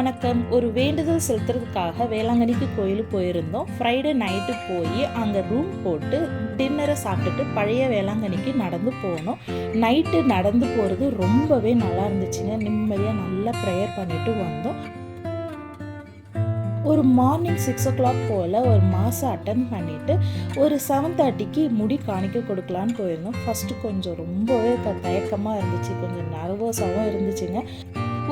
வணக்கம். ஒரு வேண்டுதல் செலுத்துறதுக்காக வேளாங்கண்ணிக்கு கோயிலுக்கு போயிருந்தோம். ஃப்ரைடே நைட்டு போய் அங்கே ரூம் போட்டு டின்னரை சாப்பிட்டுட்டு பழைய வேளாங்கண்ணிக்கு நடந்து போனோம். நைட்டு நடந்து போகிறது ரொம்பவே நல்லா இருந்துச்சுங்க. நிம்மதியாக நல்லா ப்ரேயர் பண்ணிட்டு வந்தோம். ஒரு மார்னிங் சிக்ஸ் ஓ கிளாக் போல் ஒரு மாதம் அட்டன் பண்ணிவிட்டு ஒரு செவன் தேர்ட்டிக்கு முடி காணிக்க கொடுக்கலான்னு போயிருந்தோம். ஃபஸ்ட்டு கொஞ்சம் ரொம்பவே க தயக்கமாக இருந்துச்சு. கொஞ்சம் நர்வஸாகவும் இருந்துச்சுங்க.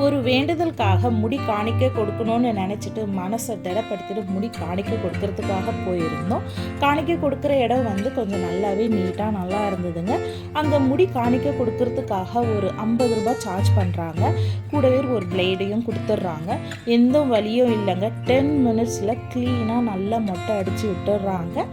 ஒரு வேண்டுதலுக்காக முடி காணிக்க கொடுக்கணும்னு நினச்சிட்டு மனசை திடப்படுத்திட்டு முடி காணிக்க கொடுக்கறதுக்காக போயிருந்தோம். காணிக்க கொடுக்குற இடம் வந்து கொஞ்சம் நல்லாவே நீட்டாக நல்லா இருந்ததுங்க. அங்கே முடி காணிக்க கொடுக்கறதுக்காக ஒரு ஐம்பது ரூபாய் சார்ஜ் பண்ணுறாங்க கூடவே ஒரு பிளேடையும் கொடுத்துட்றாங்க. எந்த வழியும் இல்லைங்க. டென் மினிட்ஸில் க்ளீனாக நல்லா மொட்டை அடித்து விட்டுடுறாங்க.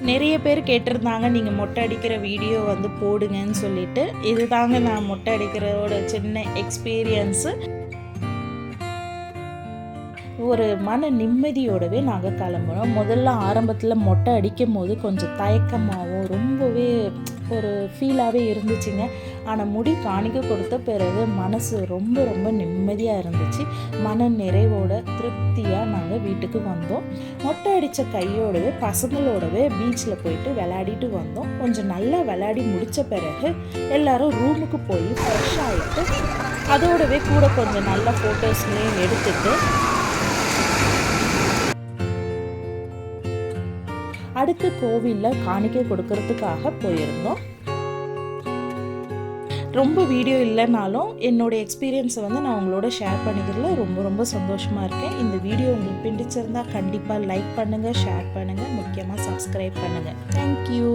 நிறைய பேர் கேட்டிருந்தாங்க நீங்கள் மொட்டை அடிக்கிற வீடியோ வந்து போடுங்கன்னு சொல்லிட்டு. இதுதாங்க நான் மொட்டை அடிக்கிறதோட சின்ன எக்ஸ்பீரியன்ஸு ஒரு மன நிம்மதியோடவே நாங்கள் கிளம்புறோம். முதல்ல ஆரம்பத்தில் மொட்டை அடிக்கும் போது கொஞ்சம் தயக்கமாகவும் ரொம்பவே ஒரு ஃபீலாகவே இருந்துச்சுங்க. ஆனால் முடி காணிக்க கொடுத்த பிறகு மனசு ரொம்ப ரொம்ப நிம்மதியாக இருந்துச்சு. மன நிறைவோட திருப்தியாக நாங்கள் வீட்டுக்கு வந்தோம். மொட்டை அடித்த கையோடவே பசங்களோடவே பீச்சில் போயிட்டு விளையாடிட்டு வந்தோம். கொஞ்சம் நல்லா விளையாடி முடித்த பிறகு எல்லாரும் ரூமுக்கு போய் ஃப்ரெஷ் ஆகிட்டு அதோடவே கூட கொஞ்சம் நல்ல ஃபோட்டோஸ்லேயும் எடுத்துட்டு அடுத்து கோவிலில் காணிக்கை கொடுக்கறதுக்காக போயிருந்தோம். ரொம்ப வீடியோ இல்லைனாலும் என்னோட எக்ஸ்பீரியன்ஸை வந்து நான் உங்களோட ஷேர் பண்ணிக்கிறதுல ரொம்ப ரொம்ப சந்தோஷமாக இருக்கேன். இந்த வீடியோ உங்களுக்கு பிடிச்சிருந்தா கண்டிப்பாக லைக் பண்ணுங்கள் ஷேர் பண்ணுங்கள் முக்கியமாக சப்ஸ்கிரைப் பண்ணுங்கள் தேங்க்யூ